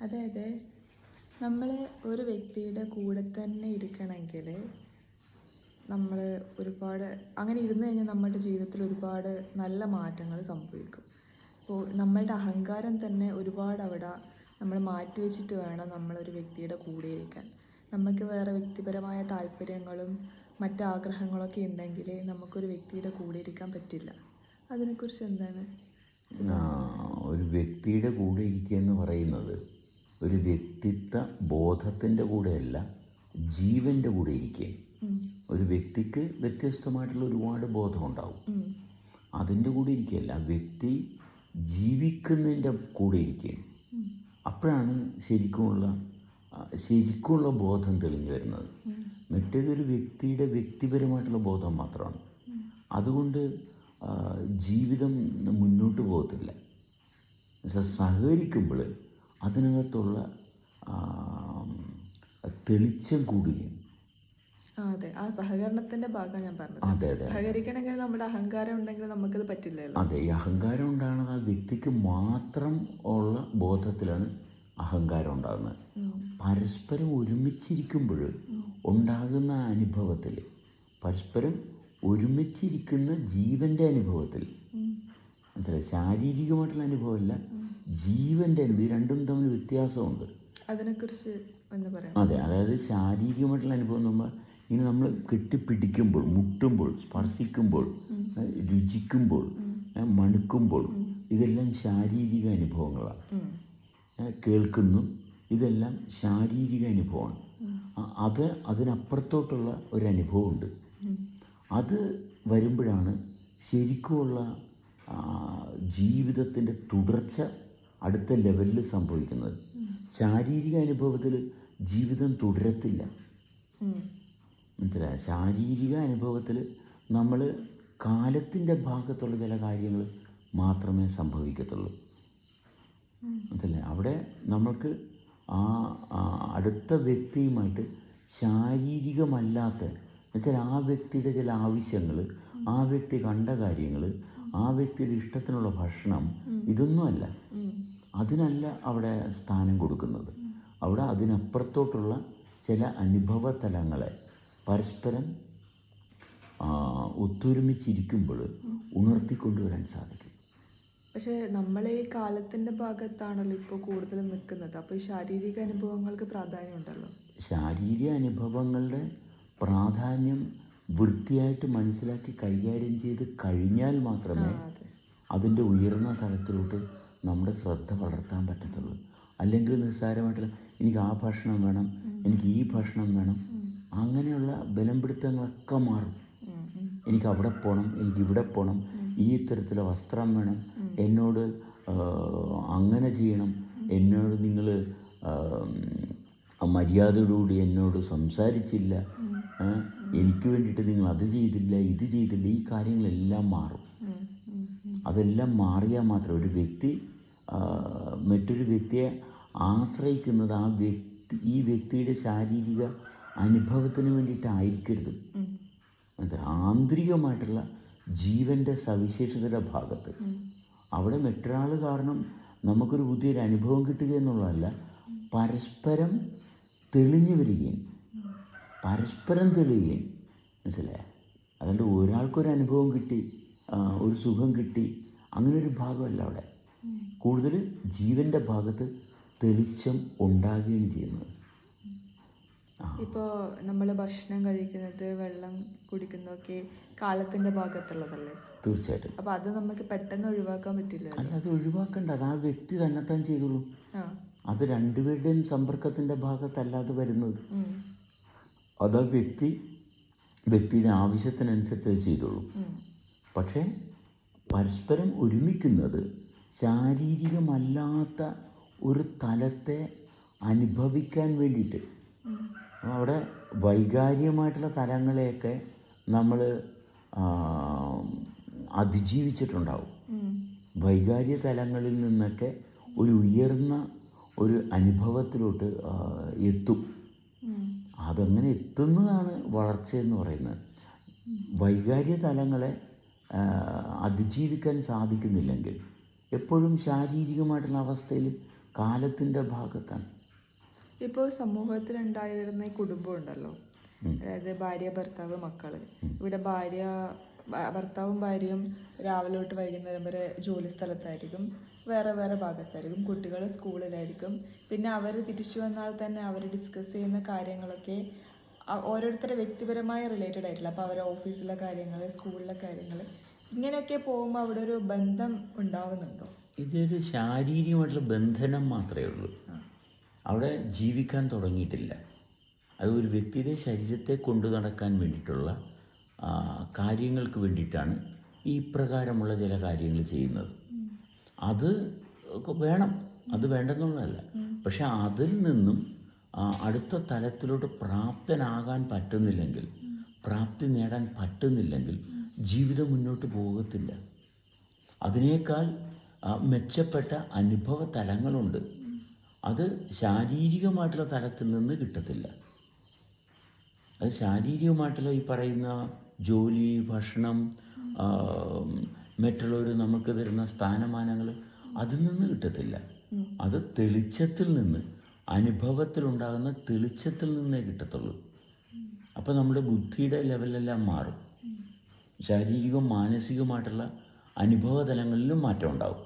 അതായത് നമ്മൾ ഒരു വ്യക്തിയുടെ കൂടെ തന്നെ ഇരിക്കണമെങ്കിൽ നമ്മൾ ഒരുപാട് അങ്ങനെ ഇരുന്ന് കഴിഞ്ഞാൽ നമ്മുടെ ജീവിതത്തിൽ ഒരുപാട് നല്ല മാറ്റങ്ങൾ സംഭവിക്കും. ഇപ്പോൾ നമ്മളുടെ അഹങ്കാരം തന്നെ ഒരുപാട് അവിടെ നമ്മൾ മാറ്റി വെച്ചിട്ട് വേണം നമ്മളൊരു വ്യക്തിയുടെ കൂടെ ഇരിക്കാൻ. നമുക്ക് വേറെ വ്യക്തിപരമായ താല്പര്യങ്ങളും മറ്റ് ആഗ്രഹങ്ങളൊക്കെ ഉണ്ടെങ്കിൽ നമുക്കൊരു വ്യക്തിയുടെ കൂടെ ഇരിക്കാൻ പറ്റില്ല. അതിനെക്കുറിച്ച് എന്താണ്? ഒരു വ്യക്തിയുടെ കൂടെ ഇരിക്കുക എന്ന് പറയുന്നത് ഒരു വ്യക്തിത്വ ബോധത്തിന്റെ കൂടെയല്ല ജീവന്റെ കൂടെ ഇരിക്കുകയും ഒരു വ്യക്തിക്ക് വ്യത്യസ്തമായിട്ടുള്ള ഒരുപാട് ബോധമുണ്ടാവും. ഉണ്ടാവും അതിന്റെ കൂടെ ഇരിക്കുകയല്ല വ്യക്തി ജീവിക്കുന്നതിന്റെ കൂടെ ഇരിക്കുകയും അപ്പോഴാണ് ശരിക്കുമുള്ള ശരിക്കുമുള്ള ബോധം തെളിഞ്ഞു വരുന്നത്. മറ്റേതൊരു വ്യക്തിയുടെ വ്യക്തിപരമായിട്ടുള്ള ബോധം മാത്രമാണ്. അതുകൊണ്ട് ജീവിതം മുന്നോട്ട് പോകത്തില്ല. സഹകരിക്കുമ്പോൾ അതിനകത്തുള്ള തെളിച്ചം കൂടുകയും അതെ. ആ സഹകരണത്തിന്റെ ഭാഗം ഞാൻ പറഞ്ഞത്. അതെ അതെ സഹകരിക്കണമെങ്കിൽ നമ്മുടെ അഹങ്കാരം ഉണ്ടെങ്കിൽ നമുക്കത് പറ്റില്ലല്ലോ. അതെ ഈ അഹങ്കാരം ഉണ്ടാകുന്നത് ആ വ്യക്തിക്ക് മാത്രം ഉള്ള ബോധത്തിലാണ് അഹങ്കാരം ഉണ്ടാകുന്നത്. പരസ്പരം ഒരുമിച്ചിരിക്കുമ്പോൾ ഉണ്ടാകുന്ന അനുഭവത്തിൽ പരസ്പരം ഒരുമിച്ചിരിക്കുന്ന ജീവന്റെ അനുഭവത്തിൽ മനസ്സിലായി? ശാരീരികമായിട്ടുള്ള അനുഭവമല്ല ജീവന്റെ അനുഭവം ഈ രണ്ടും തമ്മിൽ വ്യത്യാസമുണ്ട്. അതിനെക്കുറിച്ച് എന്ന് പറയാം അതെ അതായത് ശാരീരികമായിട്ടുള്ള അനുഭവം നമ്മൾ ഇങ്ങനെ നമ്മൾ കെട്ടിപ്പിടിക്കുമ്പോൾ മുട്ടുമ്പോൾ സ്പർശിക്കുമ്പോൾ രുചിക്കുമ്പോൾ മണുക്കുമ്പോൾ ഇതെല്ലാം ശാരീരിക അനുഭവങ്ങളാണ്. കേൾക്കുന്നു. ഇതെല്ലാം ശാരീരിക അനുഭവമാണ്. അത് അതിനപ്പുറത്തോട്ടുള്ള ഒരു അനുഭവമുണ്ട്. അത് വരുമ്പോഴാണ് ശരിക്കുമുള്ള ജീവിതത്തിന്റെ തുടർച്ച അടുത്ത ലെവലിൽ സംഭവിക്കുന്നത്. ശാരീരിക അനുഭവത്തിൽ ജീവിതം തുടരത്തില്ല. മനസ്സിലായ? ശാരീരിക അനുഭവത്തിൽ നമ്മൾ കാലത്തിന്റെ ഭാഗത്തുള്ള ചില കാര്യങ്ങൾ മാത്രമേ സംഭവിക്കത്തുള്ളൂ. മനസ്സിലായി? അവിടെ നമ്മൾക്ക് ആ ആ അടുത്ത വ്യക്തിയുമായിട്ട് ശാരീരികമല്ലാത്ത എന്നുവെച്ചാൽ ആ വ്യക്തിയുടെ ചില ആവശ്യങ്ങൾ ആ വ്യക്തി കണ്ട കാര്യങ്ങൾ ആ വ്യക്തിയുടെ ഇഷ്ടത്തിനുള്ള ഭക്ഷണം ഇതൊന്നുമല്ല. അതിനല്ല അവിടെ സ്ഥാനം കൊടുക്കുന്നത്. അവിടെ അതിനപ്പുറത്തോട്ടുള്ള ചില അനുഭവ തലങ്ങളെ പരസ്പരം ഒത്തൊരുമിച്ചിരിക്കുമ്പോൾ ഉണർത്തിക്കൊണ്ടുവരാൻ സാധിക്കും. പക്ഷേ നമ്മളെ ഈ കാലത്തിന്റെ ഭാഗത്താണല്ലോ ഇപ്പോൾ കൂടുതലും നിൽക്കുന്നത്. അപ്പോൾ ഈ ശാരീരിക അനുഭവങ്ങൾക്ക് പ്രാധാന്യം ഉണ്ടല്ലോ. ശാരീരിക അനുഭവങ്ങളുടെ പ്രാധാന്യം വൃത്തിയായിട്ട് മനസ്സിലാക്കി കൈകാര്യം ചെയ്ത് കഴിഞ്ഞാൽ മാത്രമേ അതിന്റെ ഉയർന്ന തലത്തിലോട്ട് നമ്മുടെ ശ്രദ്ധ വളർത്താൻ പറ്റത്തുള്ളൂ. അല്ലെങ്കിൽ നിസ്സാരമായിട്ടുള്ള എനിക്ക് ആ ഭക്ഷണം വേണം എനിക്ക് ഈ ഭക്ഷണം വേണം അങ്ങനെയുള്ള ബലം പിടുത്തങ്ങളൊക്കെ മാറും എനിക്ക് അവിടെ പോകണം എനിക്ക് ഇവിടെ പോകണം ഈ ഇത്തരത്തിലെ വസ്ത്രം വേണം എന്നോട് അങ്ങനെ ചെയ്യണം എന്നോട് നിങ്ങൾ മര്യാദയോടുകൂടി എന്നോട് സംസാരിച്ചില്ല എനിക്ക് വേണ്ടിയിട്ട് നിങ്ങൾ അത് ചെയ്തില്ല ഇത് ചെയ്തില്ല ഈ കാര്യങ്ങളെല്ലാം മാറും. അതെല്ലാം മാറിയാൽ മാത്രം ഒരു വ്യക്തി മറ്റൊരു വ്യക്തിയെ ആശ്രയിക്കുന്നത് ആ വ്യക്തി ഈ വ്യക്തിയുടെ ശാരീരിക അനുഭവത്തിന് വേണ്ടിയിട്ടായിരിക്കരുത്. ആയിരിക്കരുത് ആന്തരികമായിട്ടുള്ള ജീവന്റെ സവിശേഷതയുടെ ഭാഗത്ത്. അവിടെ മറ്റൊരാൾ കാരണം നമുക്കൊരു പുതിയൊരു അനുഭവം കിട്ടുക എന്നുള്ളതല്ല പരസ്പരം തെളിഞ്ഞു വരികയും പരസ്പരം തെളിയുകയും മനസ്സിലായ? അതുകൊണ്ട് ഒരാൾക്കൊരു അനുഭവം കിട്ടി ഒരു സുഖം കിട്ടി. അങ്ങനെ ഒരു ഭാഗമല്ല അവിടെ. കൂടുതൽ ജീവന്റെ ഭാഗത്ത് തെളിച്ചം ഉണ്ടാകുകയാണ് ചെയ്യുന്നത്. ഇപ്പോൾ നമ്മൾ ഭക്ഷണം കഴിക്കുന്നത് വെള്ളം കുടിക്കുന്നതൊക്കെ കാലത്തിന്റെ ഭാഗത്തുള്ളതല്ലേ? തീർച്ചയായിട്ടും. അപ്പോൾ അത് നമുക്ക് പെട്ടെന്ന് ഒഴിവാക്കാൻ പറ്റില്ല അല്ല അത് ഒഴിവാക്കണ്ട. അത് ആ വ്യക്തി തന്നെത്താൻ ചെയ്തോളൂ ആ. അത് രണ്ടുപേരുടെയും സമ്പർക്കത്തിന്റെ ഭാഗത്തല്ലാതെ വരുന്നത്. അത് ആ വ്യക്തി വ്യക്തിയുടെ ആവശ്യത്തിനനുസരിച്ച് അത് ചെയ്തോളൂ. പക്ഷേ പരസ്പരം ഒരുമിക്കുന്നത് ശാരീരികമല്ലാത്ത ഒരു തലത്തെ അനുഭവിക്കാൻ വേണ്ടിയിട്ട്. അവിടെ വൈകാരികമായിട്ടുള്ള തലങ്ങളെയൊക്കെ നമ്മൾ അതിജീവിച്ചിട്ടുണ്ടാവും. വൈകാരിക തലങ്ങളിൽ നിന്നൊക്കെ ഒരു ഉയർന്ന ഒരു അനുഭവത്തിലോട്ട് എത്തും. അതങ്ങനെ എത്തുന്നതാണ് വളർച്ചയെന്ന് പറയുന്നത്? വൈകാരിക തലങ്ങളെ അതിജീവിക്കാൻ സാധിക്കുന്നില്ലെങ്കിൽ എപ്പോഴും ശാരീരികമായിട്ടുള്ള അവസ്ഥയിൽ കാലത്തിന്റെ ഭാഗത്താണ്. ഇപ്പോൾ സമൂഹത്തിൽ ഉണ്ടായി വരുന്ന ഈ കുടുംബം ഉണ്ടല്ലോ. അതായത് ഭാര്യ ഭർത്താവ് മക്കൾ ഇവിടെ ഭാര്യ ഭർത്താവും ഭാര്യയും രാവിലെ തൊട്ട് വൈകുന്നേരം വരെ ജോലി സ്ഥലത്തായിരിക്കും. വേറെ വേറെ ഭാഗത്തായിരിക്കും. കുട്ടികൾ സ്കൂളിലായിരിക്കും. പിന്നെ അവർ തിരിച്ചു വന്നാൽ തന്നെ അവർ ഡിസ്കസ് ചെയ്യുന്ന കാര്യങ്ങളൊക്കെ ഓരോരുത്തരെ വ്യക്തിപരമായ റിലേറ്റഡ് ആയിട്ടില്ല അപ്പോൾ അവരെ ഓഫീസിലെ കാര്യങ്ങൾ സ്കൂളിലെ കാര്യങ്ങൾ ഇങ്ങനെയൊക്കെ പോകുമ്പോൾ അവിടെ ഒരു ബന്ധം ഉണ്ടാവുന്നുണ്ടോ? ഇതൊരു ശാരീരികമായിട്ടുള്ള ബന്ധനം മാത്രമേ ഉള്ളൂ. അവിടെ ജീവിക്കാൻ തുടങ്ങിയിട്ടില്ല. അത് ഒരു വ്യക്തിയുടെ ശരീരത്തെ കൊണ്ടു നടക്കാൻ വേണ്ടിയിട്ടുള്ള കാര്യങ്ങൾക്ക് വേണ്ടിയിട്ടാണ് ഈ പ്രകാരമുള്ള ചില കാര്യങ്ങൾ ചെയ്യുന്നത്. അത് വേണം. അത് വേണ്ടെന്നുള്ളതല്ല. പക്ഷെ അതിൽ നിന്നും അടുത്ത തലത്തിലോട്ട് പ്രാപ്തനാകാൻ പറ്റുന്നില്ലെങ്കിൽ പ്രാപ്തി നേടാൻ പറ്റുന്നില്ലെങ്കിൽ ജീവിതം മുന്നോട്ട് പോകത്തില്ല. അതിനേക്കാൾ മെച്ചപ്പെട്ട അനുഭവ തലങ്ങളുണ്ട്. അത് ശാരീരികമായിട്ടുള്ള തലത്തിൽ നിന്ന് കിട്ടത്തില്ല. അത് ശാരീരികമായിട്ടുള്ള ഈ പറയുന്ന ജോലി ഭക്ഷണം മറ്റുള്ളവർ നമുക്ക് തരുന്ന സ്ഥാനമാനങ്ങൾ അതിൽ നിന്ന് കിട്ടത്തില്ല. അത് തെളിച്ചത്തിൽ നിന്ന് അനുഭവത്തിലുണ്ടാകുന്ന തെളിച്ചത്തിൽ നിന്നേ കിട്ടത്തുള്ളൂ. അപ്പോൾ നമ്മുടെ ബുദ്ധിയുടെ ലെവലെല്ലാം മാറും. ശാരീരികവും മാനസികവുമായിട്ടുള്ള അനുഭവ തലങ്ങളിലും മാറ്റം ഉണ്ടാകും.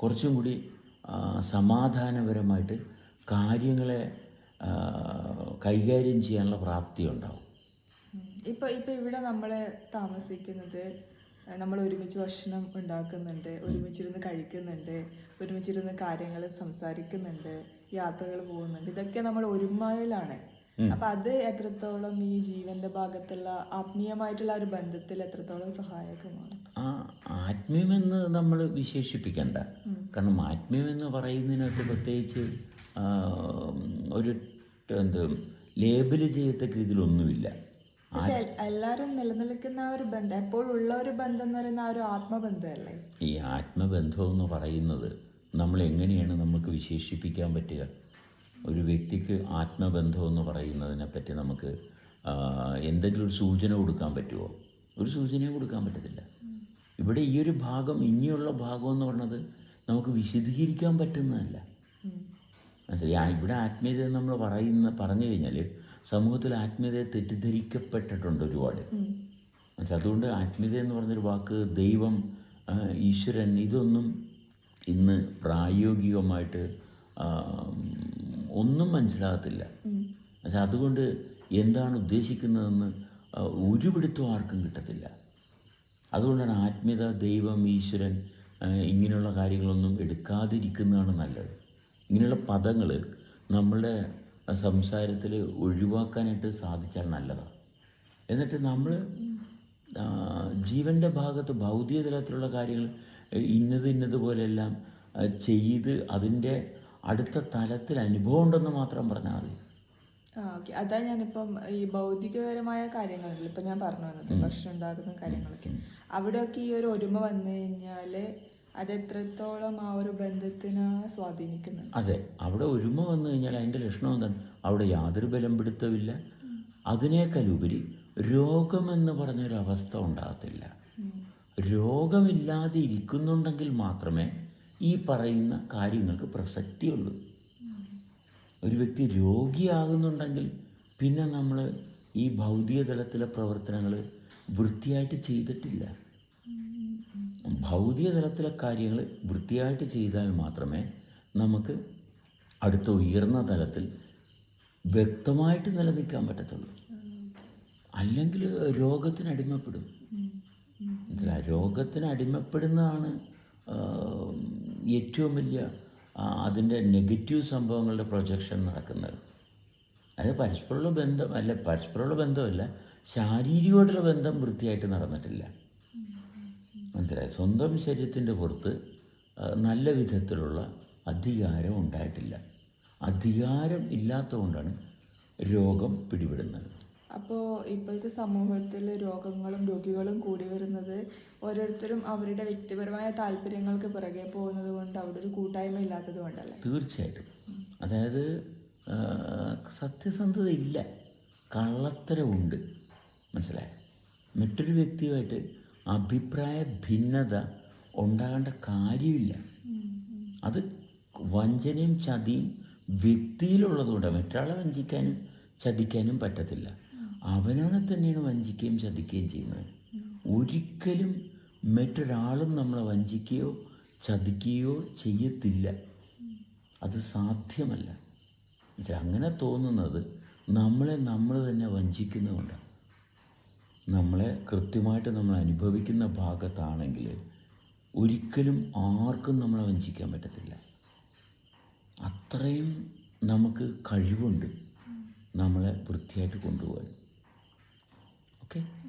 കുറച്ചും കൂടി സമാധാനപരമായിട്ട് കാര്യങ്ങളെ കൈകാര്യം ചെയ്യാനുള്ള പ്രാപ്തി ഉണ്ടാവും ഇപ്പോൾ ഇപ്പൊ ഇപ്പൊ ഇവിടെ നമ്മൾ താമസിക്കുന്നത് നമ്മൾ ഒരുമിച്ച് ഭക്ഷണം ഉണ്ടാക്കുന്നുണ്ട് ഒരുമിച്ചിരുന്ന് കഴിക്കുന്നുണ്ട് ഒരുമിച്ചിരുന്ന് കാര്യങ്ങൾ സംസാരിക്കുന്നുണ്ട് യാത്രകൾ പോകുന്നുണ്ട്. ഇതൊക്കെ നമ്മൾ ഒരുമയിലാണ്. അപ്പൊ അത് എത്രത്തോളം ഈ ജീവന്റെ ഭാഗത്തുള്ള ആത്മീയമായിട്ടുള്ള ഒരു ബന്ധത്തിൽ എത്രത്തോളം സഹായകമാണ്? ആ ആത്മീയമെന്ന് നമ്മൾ വിശേഷിപ്പിക്കണ്ട. കാരണം ആത്മീയമെന്ന് പറയുന്നതിനകത്ത് പ്രത്യേകിച്ച് ഒരു എന്ത് ലേബിൾ ചെയ്യത്തക്ക ഇതിലൊന്നുമില്ല പക്ഷെ എല്ലാവരും നിലനിൽക്കുന്ന ഒരു ബന്ധം എപ്പോഴും ഉള്ള ഒരു ബന്ധം എന്ന് പറയുന്ന ആ ഒരു ആത്മബന്ധമല്ലേ? ഈ ആത്മബന്ധം എന്ന് പറയുന്നത് നമ്മൾ എങ്ങനെയാണ് നമുക്ക് വിശേഷിപ്പിക്കാൻ പറ്റുക? ഒരു വ്യക്തിക്ക് ആത്മബന്ധം എന്ന് പറയുന്നതിനെ പറ്റി നമുക്ക് എന്തെങ്കിലും ഒരു സൂചന കൊടുക്കാൻ പറ്റുമോ ഒരു സൂചനയും കൊടുക്കാൻ പറ്റത്തില്ല. ഇവിടെ ഈ ഒരു ഭാഗം ഇനിയുള്ള ഭാഗം എന്ന് പറഞ്ഞത് നമുക്ക് വിശദീകരിക്കാൻ പറ്റുന്നതല്ല. മനസ്സിലായി? ഇവിടെ ആത്മീയത നമ്മൾ പറയുന്ന പറഞ്ഞു കഴിഞ്ഞാൽ സമൂഹത്തിൽ ആത്മീയതയെ തെറ്റിദ്ധരിക്കപ്പെട്ടിട്ടുണ്ട് ഒരുപാട്. പക്ഷെ അതുകൊണ്ട് ആത്മീയത എന്ന് പറഞ്ഞൊരു വാക്ക് ദൈവം ഈശ്വരൻ ഇതൊന്നും ഇന്ന് പ്രായോഗികമായിട്ട് ഒന്നും മനസ്സിലാകത്തില്ല. പക്ഷെ അതുകൊണ്ട് എന്താണ് ഉദ്ദേശിക്കുന്നതെന്ന് ഒരുപിടുത്തും ഒരു ആർക്കും കിട്ടത്തില്ല. അതുകൊണ്ടാണ് ആത്മീയത ദൈവം ഈശ്വരൻ ഇങ്ങനെയുള്ള കാര്യങ്ങളൊന്നും എടുക്കാതിരിക്കുന്നതാണ് നല്ലത്. ഇങ്ങനെയുള്ള പദങ്ങൾ നമ്മളുടെ സംസാരത്തിൽ ഒഴിവാക്കാനായിട്ട് സാധിച്ചാൽ നല്ലതാണ് എന്നിട്ട് നമ്മൾ ജീവന്റെ ഭാഗത്ത് ഭൗതിക തലത്തിലുള്ള കാര്യങ്ങൾ ഇന്നത് ഇന്നതുപോലെല്ലാം ചെയ്ത് അതിന്റെ അടുത്ത തലത്തിൽ അനുഭവം ഉണ്ടെന്ന് മാത്രം പറഞ്ഞാൽ മതി. ആ ഓക്കെ. അതാ ഞാനിപ്പം ഈ ഭൗതികപരമായ കാര്യങ്ങളുണ്ടല്ലോ ഇപ്പം ഞാൻ പറഞ്ഞു വന്നത് ഭക്ഷണം ഉണ്ടാക്കുന്ന കാര്യങ്ങളൊക്കെ. അവിടെയൊക്കെ ഈ ഒരു ഒരുമ വന്നു കഴിഞ്ഞാൽ അത് എത്രത്തോളം ആ ഒരു ബന്ധത്തിനെ സ്വാധീനിക്കുന്നു അതെ. അവിടെ ഒരുമ വന്നു കഴിഞ്ഞാൽ അതിന്റെ ലക്ഷണം എന്താണ്? അവിടെ യാതൊരു ബലം പിടുത്തമില്ല. അതിനേക്കാൾ ഉപരി രോഗമെന്ന് പറഞ്ഞൊരവസ്ഥ ഉണ്ടാകത്തില്ല. രോഗമില്ലാതെ ഇരിക്കുന്നുണ്ടെങ്കിൽ മാത്രമേ ഈ പറയുന്ന കാര്യങ്ങൾക്ക് പ്രസക്തിയുള്ളൂ. ഒരു വ്യക്തി രോഗിയാകുന്നുണ്ടെങ്കിൽ പിന്നെ നമ്മൾ ഈ ഭൗതിക തലത്തിലെ പ്രവർത്തനങ്ങൾ വൃത്തിയായിട്ട് ചെയ്തിട്ടില്ല. ഭൗതിക തലത്തിലെ കാര്യങ്ങൾ വൃത്തിയായിട്ട് ചെയ്താൽ മാത്രമേ നമുക്ക് അടുത്ത ഉയർന്ന തലത്തിൽ വ്യക്തമായിട്ട് നിലനിൽക്കാൻ പറ്റത്തുള്ളൂ. അല്ലെങ്കിൽ രോഗത്തിന് അടിമപ്പെടും. രോഗത്തിന് അടിമപ്പെടുന്നതാണ് ഏറ്റവും വലിയ അതിന്റെ നെഗറ്റീവ് സംഭവങ്ങളുടെ പ്രൊജക്ഷൻ നടക്കുന്നത്. അത് പരസ്പരമുള്ള ബന്ധം അല്ല പരസ്പരമുള്ള ബന്ധമല്ല ശാരീരികമായിട്ടുള്ള ബന്ധം വൃത്തിയായിട്ട് നടന്നിട്ടില്ല. മനസ്സിലായി. സ്വന്തം ശരീരത്തിന്റെ പുറത്ത് നല്ല വിധത്തിലുള്ള അധികാരം ഉണ്ടായിട്ടില്ല. അധികാരം ഇല്ലാത്തതുകൊണ്ടാണ് രോഗം പിടിപെടുന്നത്. അപ്പോൾ ഇപ്പോഴത്തെ സമൂഹത്തിൽ രോഗങ്ങളും രോഗികളും കൂടി വരുന്നത് ഓരോരുത്തരും അവരുടെ വ്യക്തിപരമായ താല്പര്യങ്ങൾക്ക് പിറകെ പോകുന്നത് കൊണ്ട് അവിടെ ഒരു കൂട്ടായ്മ ഇല്ലാത്തത് കൊണ്ടല്ലേ? തീർച്ചയായിട്ടും. അതായത് സത്യസന്ധത ഇല്ല. കള്ളത്തരമുണ്ട്. മനസ്സിലായോ? മറ്റൊരു വ്യക്തിയുമായിട്ട് അഭിപ്രായ ഭിന്നത ഉണ്ടാകേണ്ട കാര്യമില്ല. അത് വഞ്ചനയും ചതിയും വ്യക്തിയിലുള്ളതുകൊണ്ട് മറ്റൊരാളെ വഞ്ചിക്കാനും ചതിക്കാനും പറ്റത്തില്ല. അവനവനെ തന്നെയാണ് വഞ്ചിക്കുകയും ചതിക്കുകയും ചെയ്യുന്നത്. ഒരിക്കലും മറ്റൊരാളും നമ്മളെ വഞ്ചിക്കുകയോ ചതിക്കുകയോ ചെയ്യത്തില്ല. അത് സാധ്യമല്ല. അങ്ങനെ തോന്നുന്നത് നമ്മളെ നമ്മൾ തന്നെ വഞ്ചിക്കുന്നതുകൊണ്ടാണ്. നമ്മളെ കൃത്യമായിട്ട് നമ്മൾ അനുഭവിക്കുന്ന ഭാഗത്താണെങ്കിൽ ഒരിക്കലും ആർക്കും നമ്മളെ വഞ്ചിക്കാൻ പറ്റത്തില്ല. അത്രയും നമുക്ക് കഴിവുണ്ട് നമ്മളെ വൃത്തിയായിട്ട് കൊണ്ടുപോകാൻ. ഓക്കെ?